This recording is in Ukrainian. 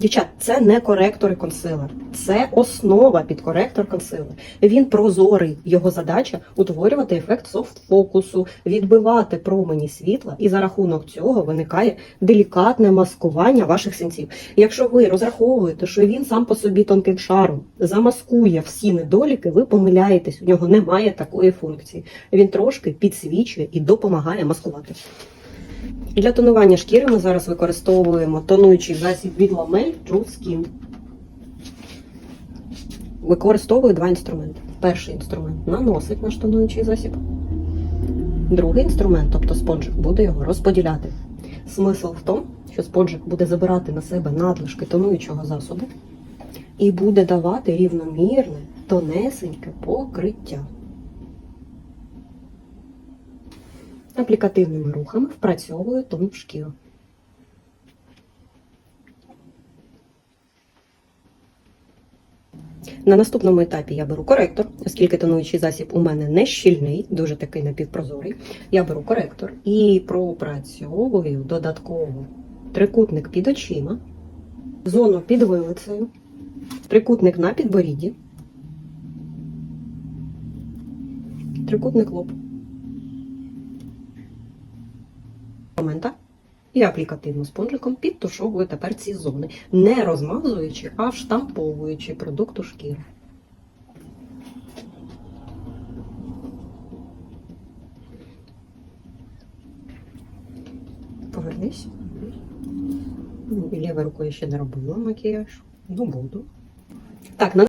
Дівчат, це не коректор і консилер, це основа під коректор консилер. Він прозорий. Його задача утворювати ефект софт-фокусу, відбивати промені світла, і за рахунок цього виникає делікатне маскування ваших синців. Якщо ви розраховуєте, що він сам по собі тонким шаром замаскує всі недоліки, ви помиляєтесь. У нього немає такої функції. Він трошки підсвічує і допомагає маскувати. Для тонування шкіри ми зараз використовуємо тонуючий засіб від Ламель True Skin. Використовую два інструменти. Перший інструмент наносить наш тонуючий засіб. Другий інструмент, тобто спонжик, буде його розподіляти. Смисл в тому, що спонжик буде забирати на себе надлишки тонуючого засобу і буде давати рівномірне, тонесеньке покриття. Аплікативними рухами впрацьовую тон в шкіру. На наступному етапі я беру коректор, оскільки тонуючий засіб у мене не щільний, дуже такий напівпрозорий. Я беру коректор і пропрацьовую додатково трикутник під очима, зону під вилицею, трикутник на підборідді, трикутник лоб. Момента і аплікативним спонжиком підтушовую тепер ці зони, не розмазуючи, а вштамповуючи продукт у шкіру. Повернись. Лівою рукою ще не робила макіяж. Ну, буду. Так,